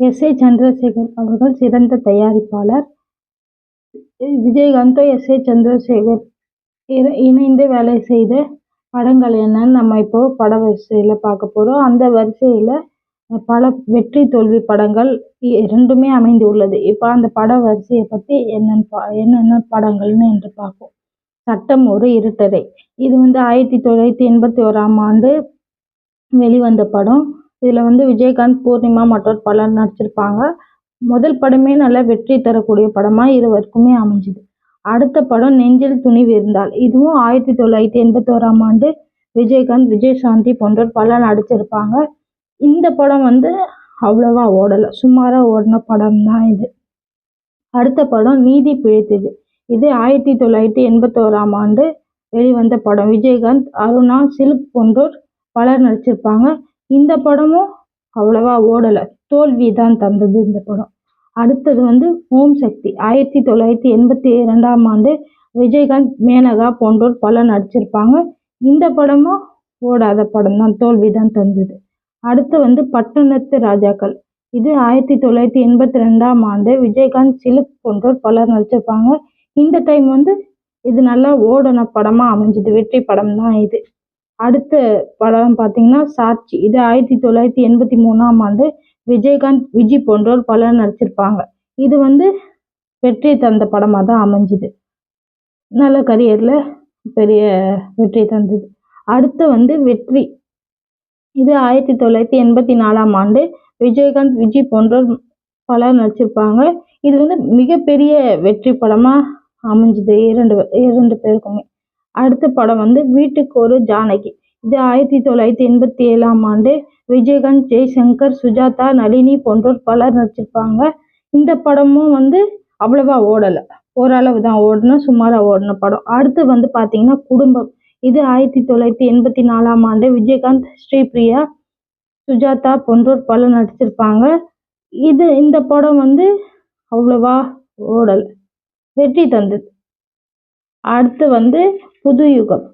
S. ஏ. சந்திரசேகர் அவர்கள் சிறந்த தயாரிப்பாளர். விஜயகாந்தோ எஸ். ஏ. சந்திரசேகர் இணைந்து வேலை செய்த படங்கள் என்னன்னு நம்ம இப்போ பட வரிசையில் பார்க்க போகிறோம் அந்த வரிசையில் பல வெற்றி தோல்வி படங்கள் ரெண்டுமே அமைந்து உள்ளது. இப்போ அந்த பட வரிசையை பற்றி என்னென்னு பா என்னென்ன படங்கள்னு என்று பார்ப்போம். சட்டம் ஒரு இருட்டறை. இது வந்து ஆயிரத்தி தொள்ளாயிரத்தி எண்பத்தி ஓராம் ஆண்டு வெளிவந்த படம். இதில் வந்து விஜயகாந்த் பூர்ணிமா மற்றும் பலர் நடிச்சிருப்பாங்க. முதல் படமே நல்ல வெற்றி தரக்கூடிய படமாக இருவருக்குமே அமைஞ்சுது. அடுத்த படம் நெஞ்சில் துணி இருந்தால் இதுவும் ஆயிரத்தி தொள்ளாயிரத்தி எண்பத்தோராம் ஆண்டு விஜயகாந்த் விஜயசாந்தி போன்றோர் பலர் நடிச்சிருப்பாங்க. இந்த படம் வந்து அவ்வளோவா ஓடலை. சுமாராக ஓடின படம் தான் இது. அடுத்த படம் நீதி பிழைத்தது. இது ஆயிரத்தி தொள்ளாயிரத்தி எண்பத்தோராம் ஆண்டு வெளிவந்த படம். விஜயகாந்த் அருணா சில்க் போன்றோர் பலர் நடிச்சிருப்பாங்க. இந்த படமும் அவ்வளவா ஓடலை. தோல்வி தான் தந்தது இந்த படம். அடுத்தது வந்து ஓம் சக்தி. ஆயிரத்தி தொள்ளாயிரத்தி எண்பத்தி இரண்டாம் ஆண்டு விஜயகாந்த் மேனகா போன்றோர் பலர் நடிச்சிருப்பாங்க. இந்த படமும் ஓடாத படம் தான். தோல்வி தான் தந்தது. அடுத்து வந்து பட்டணத்து ராஜாக்கள். இது ஆயிரத்தி தொள்ளாயிரத்தி எண்பத்தி ரெண்டாம் ஆண்டு விஜயகாந்த் சிலுக் போன்றோர் பலர் நடிச்சிருப்பாங்க. இந்த டைம் வந்து இது நல்லா ஓடன படமாக அமைஞ்சது. வெற்றி படம் தான் இது. அடுத்த படம் பார்த்தீங்கன்னா சாட்சி. இது ஆயிரத்தி தொள்ளாயிரத்தி எண்பத்தி மூணாம் ஆண்டு விஜயகாந்த் விஜய் போன்றோர் பலர் நடிச்சிருப்பாங்க. இது வந்து வெற்றி தந்த படமாக தான் அமைஞ்சுது. நல்ல கரியரில் பெரிய வெற்றி தந்தது. அடுத்து வந்து வெற்றி. இது ஆயிரத்தி தொள்ளாயிரத்தி எண்பத்தி நாலாம் ஆண்டு விஜயகாந்த் விஜய் போன்றோர் பலர் நடிச்சிருப்பாங்க. இது வந்து மிகப்பெரிய வெற்றி படமாக அமைஞ்சுது. இரண்டு இரண்டு பேருக்குமே. அடுத்த படம் வந்து வீட்டுக்கு ஒரு ஜானகி. இது ஆயிரத்தி தொள்ளாயிரத்தி எண்பத்தி ஏழாம் ஆண்டு விஜயகாந்த் ஜெய்சங்கர் சுஜாதா நளினி போன்றோர் பலர் நடிச்சிருப்பாங்க. இந்த படமும் வந்து அவ்வளவா ஓடலை. ஓரளவு தான் ஓடணும் சுமாராக ஓடின படம். அடுத்து வந்து பார்த்தீங்கன்னா குடும்பம். இது ஆயிரத்தி தொள்ளாயிரத்தி எண்பத்தி நாலாம் ஆண்டு விஜயகாந்த் ஸ்ரீபிரியா சுஜாதா போன்றோர் பலர் நடிச்சிருப்பாங்க. இது இந்த படம் வந்து அவ்வளவா ஓடலை. வெற்றி தந்தது. அடுத்து வந்து புது யுகம்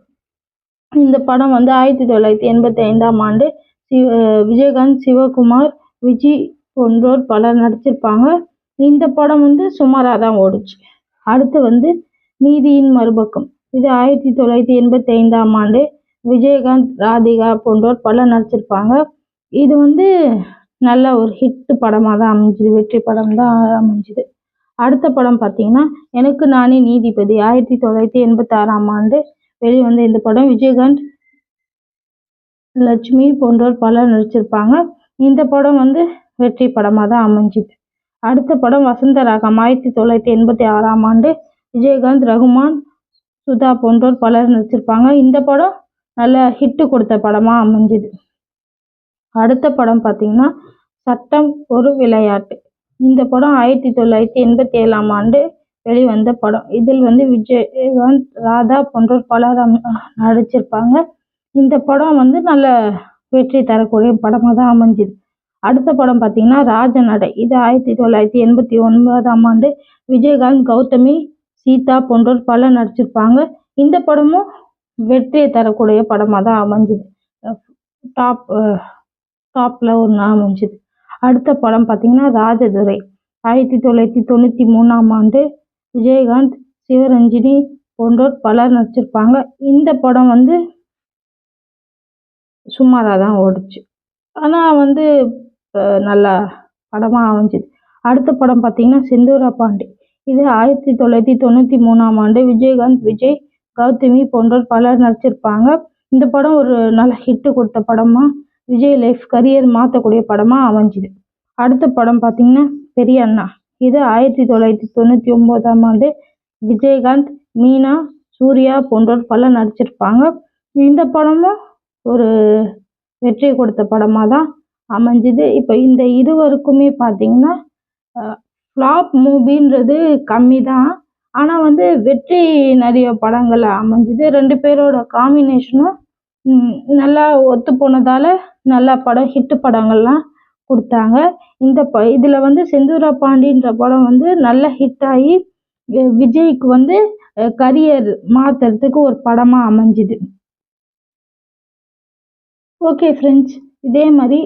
இந்த படம் வந்து ஆயிரத்தி தொள்ளாயிரத்தி எண்பத்தி ஐந்தாம் ஆண்டு சிவ விஜயகாந்த் சிவகுமார் விஜய் போன்றோர் பலர் நடிச்சிருப்பாங்க. இந்த படம் வந்து சுமாராக தான் ஓடுச்சு. அடுத்து வந்து நீதியின் மறுபக்கம். இது ஆயிரத்தி தொள்ளாயிரத்தி எண்பத்தி ஐந்தாம் ஆண்டு விஜயகாந்த் ராதிகா போன்றோர் பலர் நடிச்சிருப்பாங்க. இது வந்து நல்ல ஒரு ஹிட் படமாக தான் அமைஞ்சுது வெற்றி படம் தான் அமைஞ்சுது. அடுத்த படம் பார்த்தீங்கன்னா எனக்கு நானே நீதிபதி. ஆயிரத்தி தொள்ளாயிரத்தி எண்பத்தி ஆறாம் ஆண்டு வெளிவந்த இந்த படம் விஜயகாந்த் லட்சுமி போன்றோர் பலர் நடிச்சிருப்பாங்க. இந்த படம் வந்து வெற்றி படமாக தான் அமைஞ்சுது. அடுத்த படம் வசந்த ராகம். ஆயிரத்தி தொள்ளாயிரத்தி எண்பத்தி ஆறாம் ஆண்டு விஜயகாந்த் ரகுமான் சுதா போன்றோர் பலர் நடிச்சிருப்பாங்க. இந்த படம் நல்ல ஹிட்டு கொடுத்த படமாக அமைஞ்சுது. அடுத்த படம் பார்த்தீங்கன்னா சட்டம் ஒரு விளையாட்டு. இந்த படம் ஆயிரத்தி தொள்ளாயிரத்தி எண்பத்தி ஏழாம் ஆண்டு வெளிவந்த படம். இதில் வந்து விஜயகாந்த் ராதா போன்றோர் பலர் நடிச்சிருப்பாங்க. இந்த படம் வந்து நல்ல வெற்றி தரக்கூடிய படமாக தான் அமைஞ்சுது. அடுத்த படம் பார்த்தீங்கன்னா ராஜநடை. இது ஆயிரத்தி தொள்ளாயிரத்தி எண்பத்தி ஒன்பதாம் ஆண்டு விஜயகாந்த் கௌதமி சீதா போன்றோர் பலர் நடிச்சிருப்பாங்க. இந்த படமும் வெற்றியை தரக்கூடிய படமாக தான் அமைஞ்சுது. டாப் டாப்பில் ஒன்று அமைஞ்சுது. அடுத்த படம் பார்த்தீங்கன்னா ராஜதுரை. ஆயிரத்தி தொள்ளாயிரத்தி தொண்ணூற்றி மூணாம் ஆண்டு விஜயகாந்த் சிவரஞ்சினி போன்றோர் பலர் நடிச்சிருப்பாங்க. இந்த படம் வந்து சுமாராக தான் ஓடுச்சு. ஆனால் வந்து நல்லா படமாக அமைஞ்சுது. அடுத்த படம் பார்த்தீங்கன்னா செந்தூரா பாண்டி. இது ஆயிரத்தி தொள்ளாயிரத்தி தொண்ணூற்றி மூணாம் ஆண்டு விஜயகாந்த் விஜய் கௌதமி போன்றோர் பலர் நடிச்சிருப்பாங்க. இந்த படம் ஒரு நல்ல ஹிட்டு கொடுத்த படமாக விஜய் லைஃப் கரியர் மாற்றக்கூடிய படமாக அமைஞ்சுது. அடுத்த படம் பார்த்தீங்கன்னா பெரிய அண்ணா. இது ஆயிரத்தி தொள்ளாயிரத்தி தொண்ணூற்றி ஒம்போதாம் ஆண்டு விஜயகாந்த் மீனா சூர்யா போன்றோர் பலர் நடிச்சிருப்பாங்க. இந்த படமும் ஒரு வெற்றி கொடுத்த படமாக தான் அமைஞ்சுது. இப்போ இந்த இருவருக்குமே பார்த்தீங்கன்னா ஃப்ளாப் மூவின்றது கம்மி தான் ஆனால் வந்து வெற்றி நிறைய படங்கள் அமைஞ்சுது. ரெண்டு பேரோட காம்பினேஷனும் நல்லா ஒத்து போனதால் நல்லா படம் ஹிட்டு படங்கள்லாம் கொடுத்தாங்க. இந்த ப இதில் வந்து செந்தூரா பாண்டின்ற படம் வந்து நல்ல ஹிட் ஆகி விஜய்க்கு வந்து கரியர் மாற்றுறதுக்கு ஒரு படமாக அமைஞ்சுது. ஓகே ஃப்ரெண்ட்ஸ் இதே மாதிரி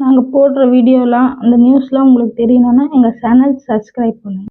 நாங்கள் போடுற வீடியோலாம் அந்த நியூஸ்லாம் உங்களுக்கு தெரியணுன்னா எங்கள் சேனல் சப்ஸ்கிரைப் பண்ணுங்கள்